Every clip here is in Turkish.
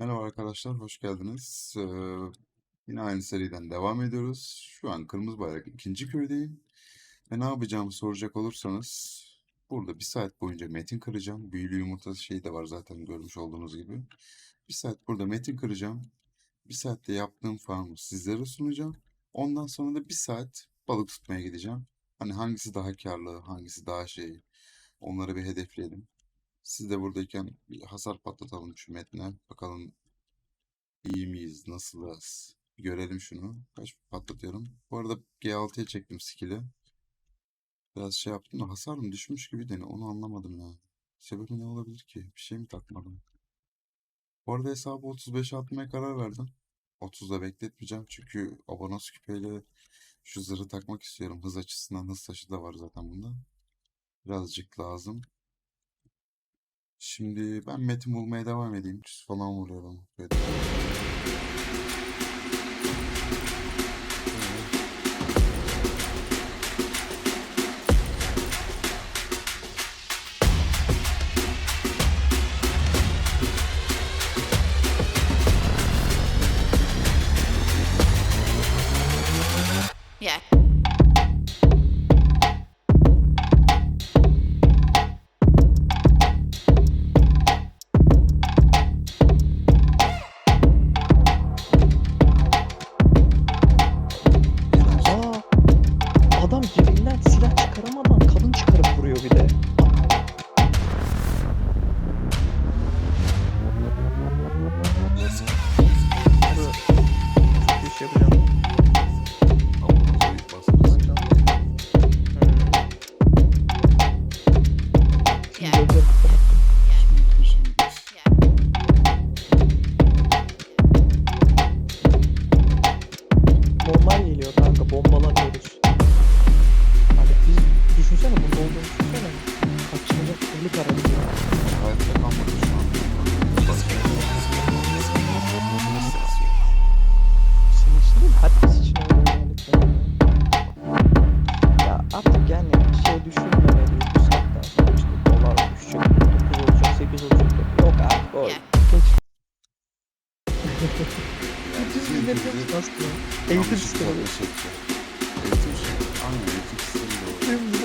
Merhaba arkadaşlar, hoş geldiniz. Ee, yine aynı seriden devam ediyoruz. Şu an Kırmızı Bayrak ikinci köydeyim. Ve ne yapacağımı soracak olursanız, burada bir saat boyunca metin kıracağım. Büyülü yumurta şeyi de var zaten görmüş olduğunuz gibi. Bir saat burada metin kıracağım. Bir saatte yaptığım farmı sizlere sunacağım. Ondan sonra da bir saat balık tutmaya gideceğim. Hani hangisi daha karlı, hangisi daha şey, onları bir hedefleyelim. Siz de buradayken bir hasar patlatalım şu metne. Bakalım iyi miyiz, nasılız? Görelim şunu. Kaç patlatıyorum. Bu arada G6'ya çektim skill'i. Biraz şey yaptım da hasar mı düşmüş gibi de onu anlamadım ya. Sebebi ne olabilir ki? Bir şey mi takmadım? Bu arada hesabı 35'e atmaya karar verdim. 30'da bekletmeyeceğim çünkü abonos küpeyle şu zırhı takmak istiyorum. Hız açısından hız taşı da var zaten bunda. Birazcık lazım. Şimdi ben metin bulmaya devam edeyim. Düz falan vuruyorum. Evet.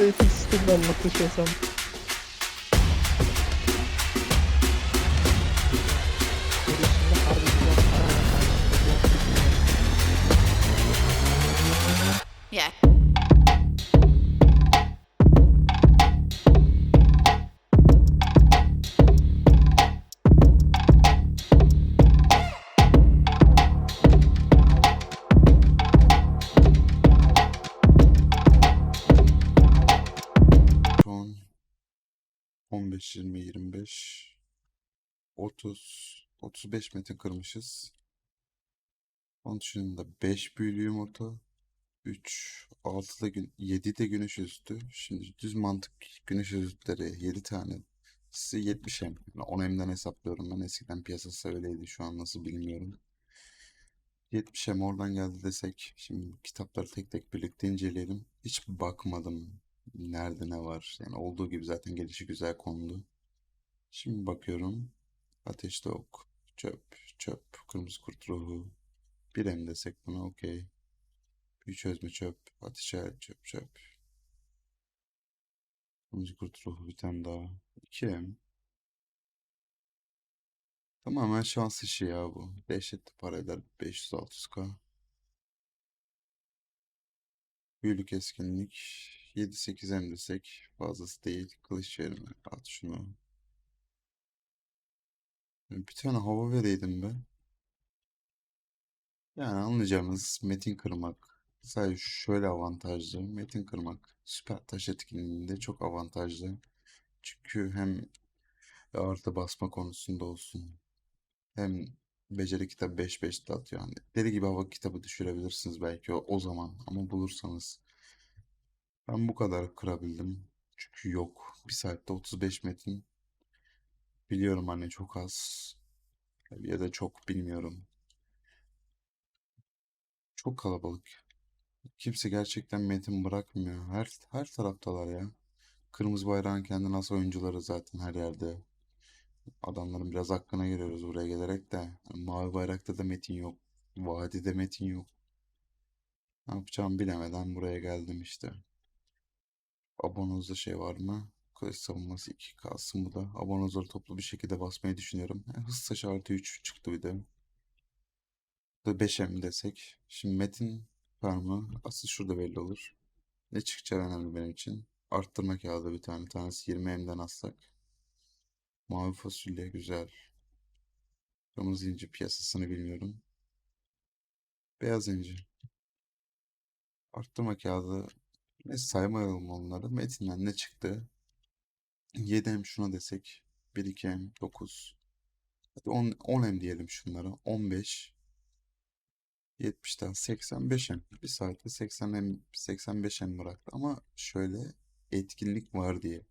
Eğitim sistemini anlatışıyorsam. Böyle 15, 20, 25, 30, 35 metre kırmışız. Onun dışında 5 büyülü yumurta, 3, 6 da gün, 7 de güneş üstü. Şimdi düz mantık güneş üstleri 7 tane. Size 70 hem. Yani 10 hemden hesaplıyorum ben. Eskiden piyasası öyleydi. Şu an nasıl bilmiyorum. 70 hem oradan geldi desek. Şimdi kitapları tek tek birlikte inceleyelim. Hiç bakmadım. Nerede ne var? Yani olduğu gibi zaten gelişi güzel kondu. Şimdi bakıyorum. Ateşte ok. Çöp. Çöp. Kırmızı kurt ruhu. Bir em desek buna okey. Büyü çözme çöp. Ateş hayal çöp çöp. Kırmızı kurt ruhu bir tane daha. İki em. Tamamen şans işi ya bu. Dehşetli para eder. 500-600k. Büyülük eskinlik 7-8 em desek fazlası değil. Kılıç verimi at şunu. Bir tane hava vereydim be. Yani anlayacağımız metin kırmak. Sadece şöyle avantajlı. Metin kırmak süper taş etkinliğinde çok avantajlı. Çünkü hem artı basma konusunda olsun. Hem beceri kitabı 5-5 de atıyor. Yani deli gibi hava kitabı düşürebilirsiniz belki o, o zaman. Ama bulursanız. Ben bu kadar kırabildim. Çünkü yok. Bir saatte 35 metin. Biliyorum hani çok az. Ya da çok bilmiyorum. Çok kalabalık. Kimse gerçekten metin bırakmıyor. Her her taraftalar ya. Kırmızı bayrağın kendine has oyuncuları zaten her yerde. Adamların biraz hakkına giriyoruz buraya gelerek de. Mavi bayrakta da metin yok. Vadide metin yok. Ne yapacağımı bilemeden buraya geldim işte. Abonozda şey var mı? Kılıç savunması 2 kalsın bu da. Abonozları toplu bir şekilde basmayı düşünüyorum. E, hız taşı artı 3 çıktı bir de. Bu da 5M desek. Şimdi metin var mı? Asıl şurada belli olur. Ne çıkacağı önemli benim için. Arttırma kağıdı bir tane. Tanesi 20M'den assak. Mavi fasulye güzel. Kırmızı inci piyasasını bilmiyorum. Beyaz inci. Arttırma kağıdı. Ne saymayalım onları. Metinden ne çıktı? 7M şuna desek. 1 2M 9. Hadi 10, 10M diyelim şunlara. 15. 70'ten 85M. Bir saatte 80M, 85M bıraktı. Ama şöyle etkinlik var diye.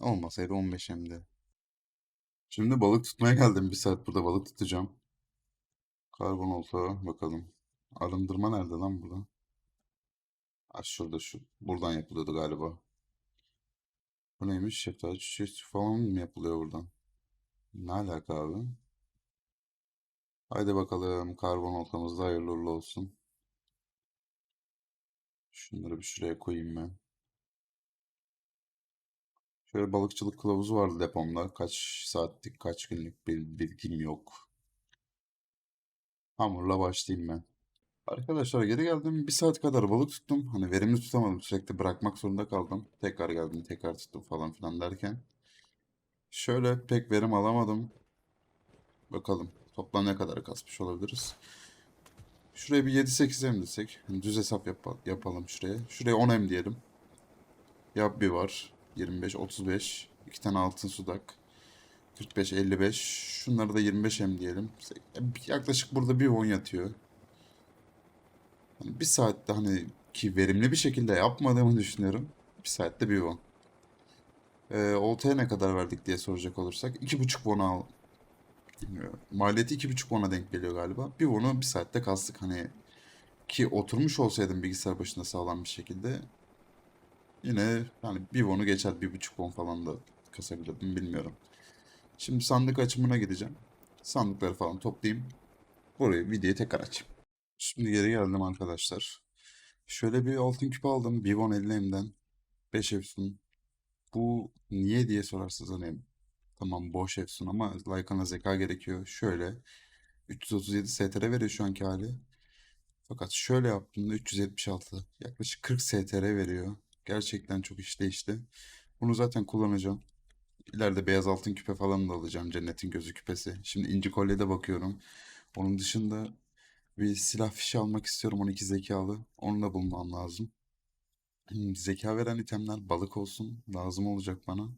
Olmasaydı 15M'de. Şimdi balık tutmaya geldim. Bir saat burada balık tutacağım. Karbon olta bakalım. Arındırma nerede lan burada? Ha şurada şu. Buradan yapılıyordu galiba. Bu neymiş? Şeftali çiçeği falan mı yapılıyor buradan? Ne alaka abi? Haydi bakalım karbon oltamız da hayırlı uğurlu olsun. Şunları bir şuraya koyayım ben. Şöyle balıkçılık kılavuzu vardı depomda. Kaç saatlik, kaç günlük bir bilgim yok. Hamurla başlayayım ben. Arkadaşlar geri geldim. Bir saat kadar balık tuttum. Hani verimli tutamadım. Sürekli bırakmak zorunda kaldım. Tekrar geldim, tekrar tuttum falan filan derken. Şöyle pek verim alamadım. Bakalım toplam ne kadar kasmış olabiliriz. Şuraya bir 7-8 M desek. Hani düz hesap yap- yapalım şuraya. Şuraya 10 M diyelim. Yap bir var. 25, 35. 2 tane altın sudak. 45, 55. Şunları da 25 M diyelim. Yaklaşık burada bir won yatıyor. Hani bir saatte hani ki verimli bir şekilde yapmadığımı düşünüyorum. Bir saatte bir won. Ee, oltaya ne kadar verdik diye soracak olursak. 2,5 won al. Maliyeti 2,5 won'a denk geliyor galiba. Bir won'u bir saatte kastık hani. Ki oturmuş olsaydım bilgisayar başında sağlam bir şekilde yine yani bir won'u geçer. Bir buçuk won falan da kasabilirdim bilmiyorum. Şimdi sandık açımına gideceğim. Sandıkları falan toplayayım. Burayı videoyu tekrar açayım. Şimdi geri geldim arkadaşlar. Şöyle bir altın küpe aldım. Bir won 50M'den. 5 Efsun. Bu niye diye sorarsınız hani tamam boş Efsun ama Lycan'a zeka gerekiyor. Şöyle 337 STR veriyor şu anki hali. Fakat şöyle yaptığımda 376 yaklaşık 40 STR veriyor. Gerçekten çok işleyişli. Bunu zaten kullanacağım. İleride beyaz altın küpe falan da alacağım. Cennetin gözü küpesi. Şimdi inci kolyede bakıyorum. Onun dışında bir silah fişi almak istiyorum 12 zekalı. Onu da bulmam lazım. Hmm, Zeka veren itemler balık olsun. Lazım olacak bana.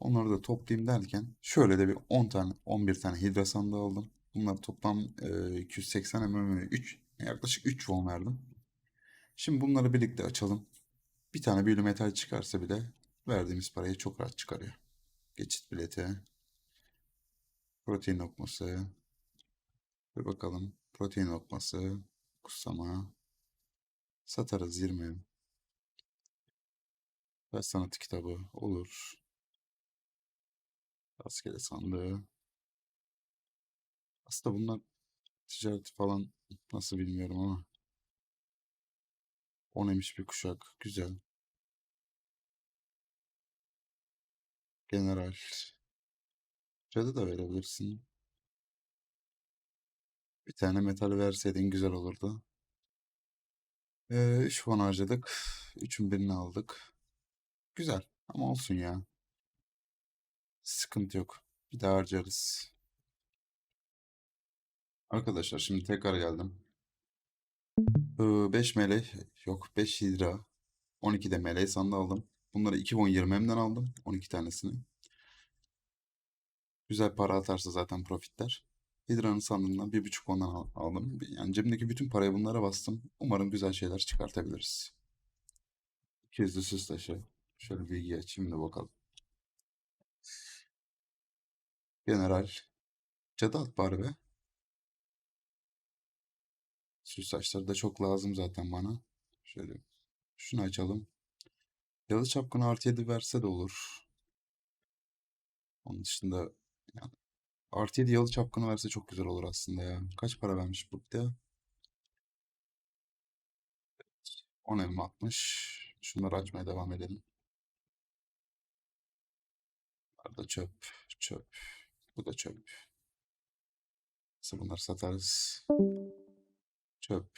Onları da toplayayım derken şöyle de bir 10 tane 11 tane hidra sandığı aldım. Bunlar toplam e, 280 mm 3 yaklaşık 3 won verdim. Şimdi bunları birlikte açalım. Bir tane büyülü metal çıkarsa bile verdiğimiz parayı çok rahat çıkarıyor. Geçit bileti. Protein lokması. Bir bakalım. Protein lokması. Kutsama. Satarız 20. Kaç sanatı kitabı olur. Rastgele sandığı. Aslında bunlar ticareti falan nasıl bilmiyorum ama. Onemiş bir kuşak. Güzel. General. Cadı da verebilirsin. Bir tane metal verseydin güzel olurdu. Ee, 3 puan harcadık. Üçün birini aldık. Güzel ama olsun ya. Sıkıntı yok. Bir daha harcarız. Arkadaşlar şimdi tekrar geldim. 5 melek yok 5 hidra 12 de meleği sandığı aldım. Bunları 2 won 20M'den aldım 12 tanesini. Güzel para atarsa zaten profitler. Hidra'nın sandığından 1.5 won'dan al- aldım. Yani cebimdeki bütün parayı bunlara bastım. Umarım güzel şeyler çıkartabiliriz. 200'lü süs taşı. Şöyle bilgi açayım da bakalım. General. Cadı at bari be. Süs taşları da çok lazım zaten bana. Şöyle şunu açalım. Yalı çapkını artı 7 verse de olur. Onun dışında yani artı 7 yalı çapkını verse çok güzel olur aslında ya. Kaç para vermiş bu bir de? 10 elma atmış. Şunları açmaya devam edelim. Bunlar çöp. Çöp. Bu da çöp. Neyse bunları satarız. Çöp.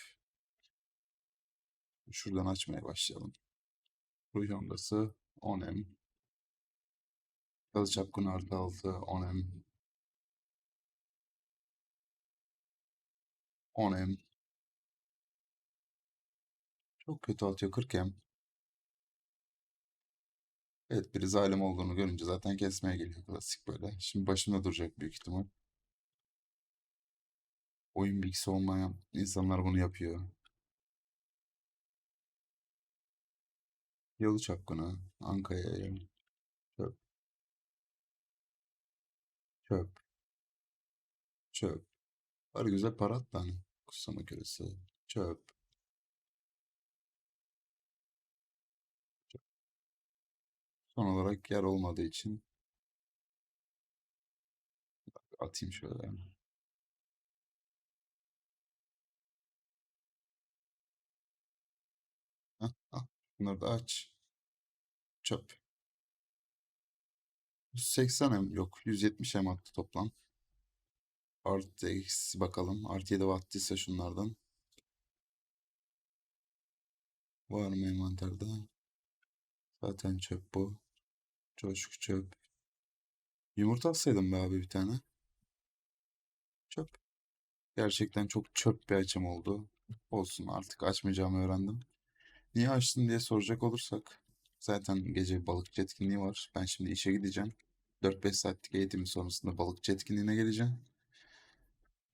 Şuradan açmaya başlayalım. Ruh yongası 10M. Yazı çapkını artı 6 10M. 10M. Çok kötü atıyor 40M. Evet biri zalim olduğunu görünce zaten kesmeye geliyor klasik böyle. Şimdi başında duracak büyük ihtimal. Oyun bilgisi olmayan insanlar bunu yapıyor. Yalı çapkını, Anka'ya çöp. Çöp. Çöp. Var güzel para attı hani. Kutsama küresi. Çöp. Son olarak yer olmadığı için atayım şöyle. Al. Bunları da aç. Çöp. 180 em yok. 170 em attı toplam. Artı eksi bakalım. Artı 7 attıysa şunlardan. Var mı envanterde? Zaten çöp bu. Coşku çöp. Yumurta atsaydım be abi bir tane. Çöp. Gerçekten çok çöp bir açım oldu. Olsun artık açmayacağımı öğrendim. Niye açtın diye soracak olursak. Zaten gece balıkçı etkinliği var. Ben şimdi işe gideceğim. 4-5 saatlik eğitimin sonrasında balıkçı etkinliğine geleceğim.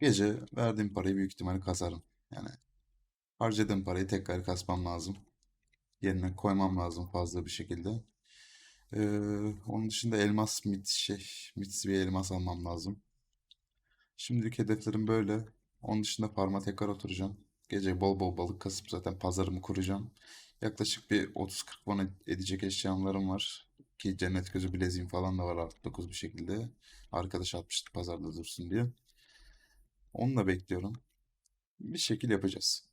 Gece verdiğim parayı büyük ihtimalle kasarım. Yani harcadığım parayı tekrar kasmam lazım. Yerine koymam lazım fazla bir şekilde. Ee, onun dışında elmas mit şey, mitsi bir elmas almam lazım. Şimdilik hedeflerim böyle. Onun dışında farma tekrar oturacağım. Gece bol bol balık kasıp zaten pazarımı kuracağım. Yaklaşık bir 30-40 won ed- edecek eşyalarım var. Ki cennet gözü bileziğim falan da var artı 9 bir şekilde. Arkadaş atmıştı pazarda dursun diye. Onu da bekliyorum. Bir şekil yapacağız.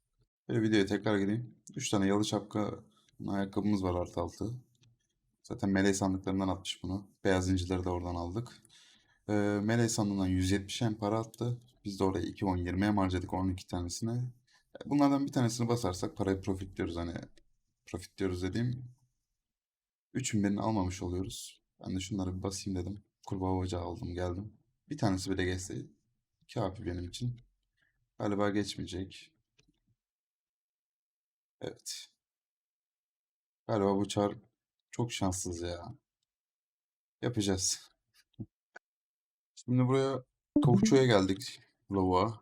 Böyle videoya tekrar gireyim. 3 tane yalı şapka ayakkabımız var artı altı. Zaten meleği sandıklarından atmış bunu. Beyaz incileri de oradan aldık. Ee, meleği sandığından 170 em para attı. Biz de oraya 2 10 20 em harcadık 12 tanesine. Bunlardan bir tanesini basarsak parayı profitliyoruz hani profitliyoruz dediğim 3000 birini almamış oluyoruz. Ben de şunları bir basayım dedim. Kurbağa bacağı aldım geldim. Bir tanesi bile geçse kafi benim için. Galiba geçmeyecek. Evet. Galiba bu çar çok şanssız ya. Yapacağız. Şimdi buraya kavukçuya geldik. Lavuğa.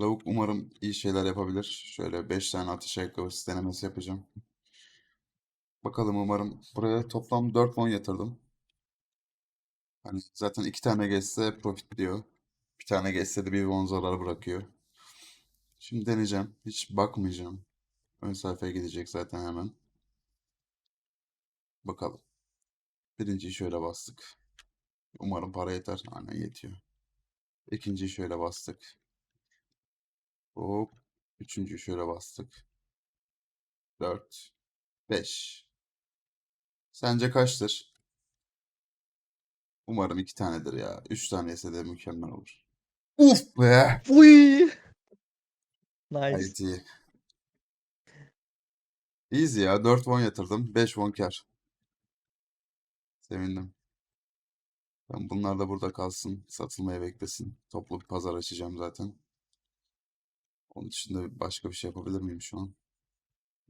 Lavuk umarım iyi şeyler yapabilir. Şöyle 5 tane atış ayakkabısı denemesi yapacağım. Bakalım umarım. Buraya toplam 4 won yatırdım. Hani zaten 2 tane geçse profit diyor. Bir tane geçse de bir won zarar bırakıyor. Şimdi deneyeceğim. Hiç bakmayacağım. Ön sayfaya gidecek zaten hemen. Bakalım. Birinciyi şöyle bastık. Umarım para yeter. Aynen yetiyor. İkinciyi şöyle bastık. Hop. Üçüncüyü şöyle bastık. 4. 5. Sence kaçtır? Umarım iki tanedir ya. Üç tane ise de mükemmel olur. Uf be! Uy. Nice. Gayet iyi. Easy ya. 4 won yatırdım. 5 won kar. Sevindim. Ben bunlar da burada kalsın. Satılmaya beklesin. Toplu bir pazar açacağım zaten. Onun dışında başka bir şey yapabilir miyim şu an?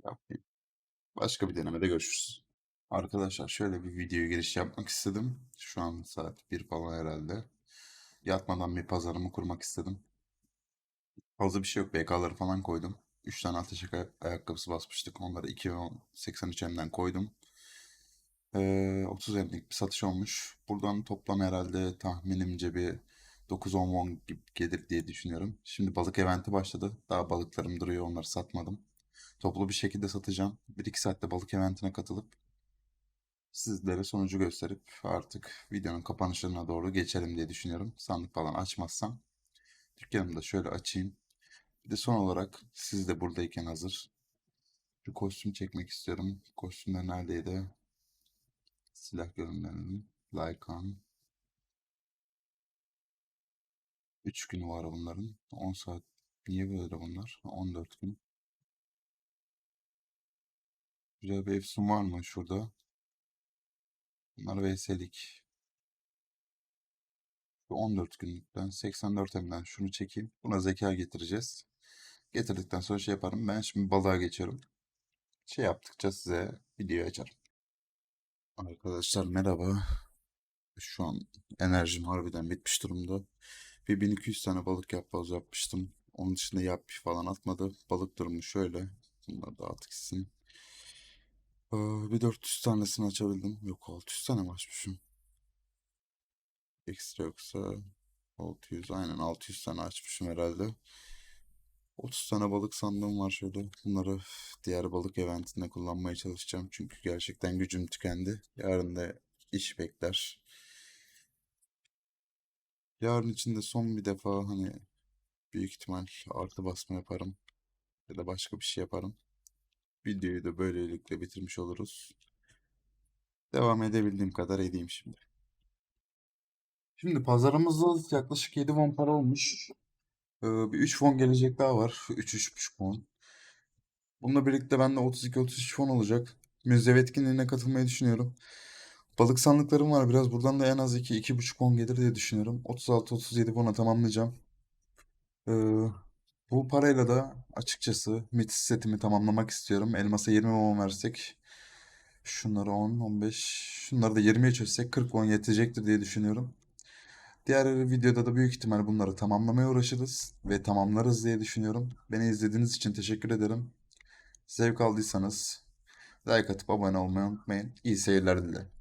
Yapmayayım. Başka bir denemede görüşürüz. Arkadaşlar şöyle bir video giriş yapmak istedim. Şu an saat 1 falan herhalde. Yatmadan bir pazarımı kurmak istedim. Fazla bir şey yok. BK'ları falan koydum. 3 tane ateş aya- ayakkabısı basmıştık. Onları 2.83 M'den koydum. Ee, 30 M'lik bir satış olmuş. Buradan toplam herhalde tahminimce bir 9-10 won gibi gelir diye düşünüyorum. Şimdi balık eventi başladı. Daha balıklarım duruyor. Onları satmadım. Toplu bir şekilde satacağım. 1-2 saatte balık eventine katılıp sizlere sonucu gösterip artık videonun kapanışına doğru geçelim diye düşünüyorum. Sandık falan açmazsam. Dükkanımı da şöyle açayım. Bir de son olarak siz de buradayken hazır. Bir kostüm çekmek istiyorum. Kostümler neredeydi? Silah görünümlerinin. Lycan. 3 günü var bunların. 10 saat. Niye böyle bunlar? 14 gün. Güzel bir efsun var mı şurada? Bunlar VS'lik. Bu 14 günlük. Ben 84 M'den şunu çekeyim. Buna zeka getireceğiz. Getirdikten sonra şey yaparım. Ben şimdi balığa geçiyorum. Şey yaptıkça size videoyu açarım. Arkadaşlar merhaba. Şu an enerjim harbiden bitmiş durumda. Bir 1200 tane balık yapboz yapmıştım. Onun dışında yap falan atmadı. Balık durumu şöyle. Bunları da artık gitsin. Ee, bir 400 tanesini açabildim. Yok 600 tane mi açmışım? Ekstra yoksa 600 aynen 600 tane açmışım herhalde. 30 tane balık sandığım var şöyle. Bunları diğer balık eventinde kullanmaya çalışacağım. Çünkü gerçekten gücüm tükendi. Yarın da iş bekler. Yarın için de son bir defa hani büyük ihtimal artı basma yaparım. Ya da başka bir şey yaparım. Videoyu da böylelikle bitirmiş oluruz. Devam edebildiğim kadar edeyim şimdi. Şimdi pazarımızda yaklaşık 7 won para olmuş. Ee, bir 3 won gelecek daha var. 3-3,5 won. Bununla birlikte bende 32-33 won olacak. Müzev etkinliğine katılmayı düşünüyorum. Balık sandıklarım var biraz. Buradan da en az 2-2,5 won gelir diye düşünüyorum. 36-37 won'a tamamlayacağım. Ee, bu parayla da açıkçası Metis setimi tamamlamak istiyorum. Elmas'a 20 won versek. Şunları 10, 15. Şunları da 20'ye çözsek 40 won yetecektir diye düşünüyorum. Diğer videoda da büyük ihtimal bunları tamamlamaya uğraşırız ve tamamlarız diye düşünüyorum. Beni izlediğiniz için teşekkür ederim. Zevk aldıysanız like atıp abone olmayı unutmayın. İyi seyirler dilerim.